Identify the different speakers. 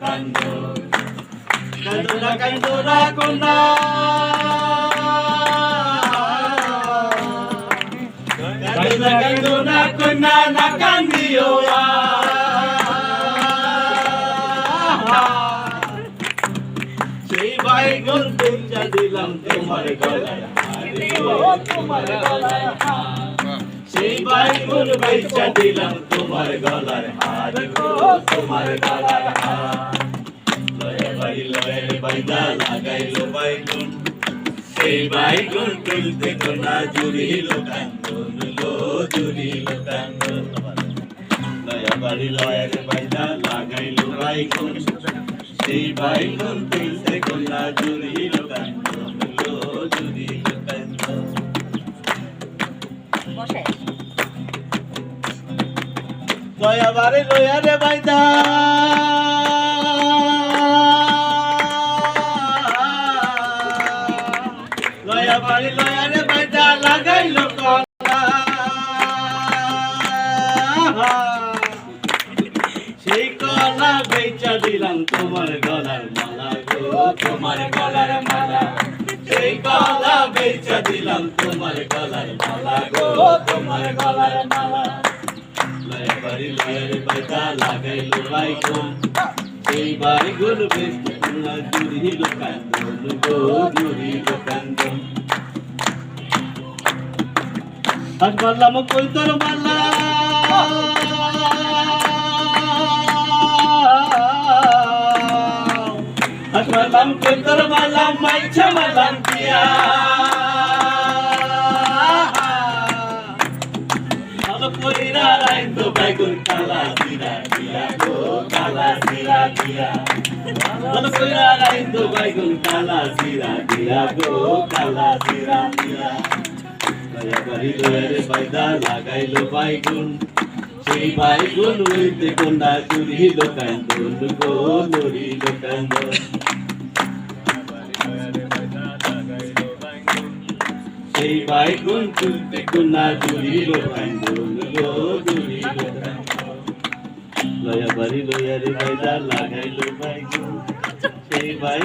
Speaker 1: কান্দো কান্দো না কান্দো না কন্যা কান্দো না কান্দো না কন্যা না কান্দিও সেই ভাই গুল বেচা দিলাম তোমার গলায় হারে ও তোমার গলায় গুল বেচা দিলাম তোমার গলার হার গো তোমার গলার হার লয়ে ভাই লয়ে বাইদা লাগাইলো বাইগুন সেই বাইগুন তুলতে কোনা জুড়িল কান্দন লো বাইদা লাগাইলো বাইগুন সেই বাইগুন তুলতে কোনা জুড়িল কান্দন লো জুড়িল কান্দন
Speaker 2: বসে।
Speaker 1: লয়া বাড়ি লয়ারে বাইদা লয়া বাড়ি লয়ারে বাইদা লাগাইলো সেই কলা বেচা দিলাম তোমার গলার মালা গো, তোমার গলার মালা। সেই কলা বেচা দিলাম তোমার গলার মালা গো, তোমার গলার মালা। লয়ে বাড়ি লয়ের বেচা লাগাইলো বাইগুন সেই বাইগুন বেচতে তোমরা জুড়িল কান্দন গো জুড়িল কান্দন আজ বললাম কই তোর মালা আজ বললাম কই তোর মালা মাইছা মালাম দিয়া কইরা রাইতো বাইগুন কালা দিরা দিয়া গো কালা দিরা দিয়া ভালো কইরা রাইতো বাইগুন কালা দিরা দিয়া গো কালা দিরা দিয়া লয়া বাড়ি লয়ারে বাইদা লাগাইলো বাইগুন সেই বাইগুন উইতে কোন্ডা চুরিল কান্দন গো भाई भाई कुन कुन कुना दुरी लो भाई दो लो दुरी लो लोया बरी लोया रे भाई लो भाई कुन ते भाई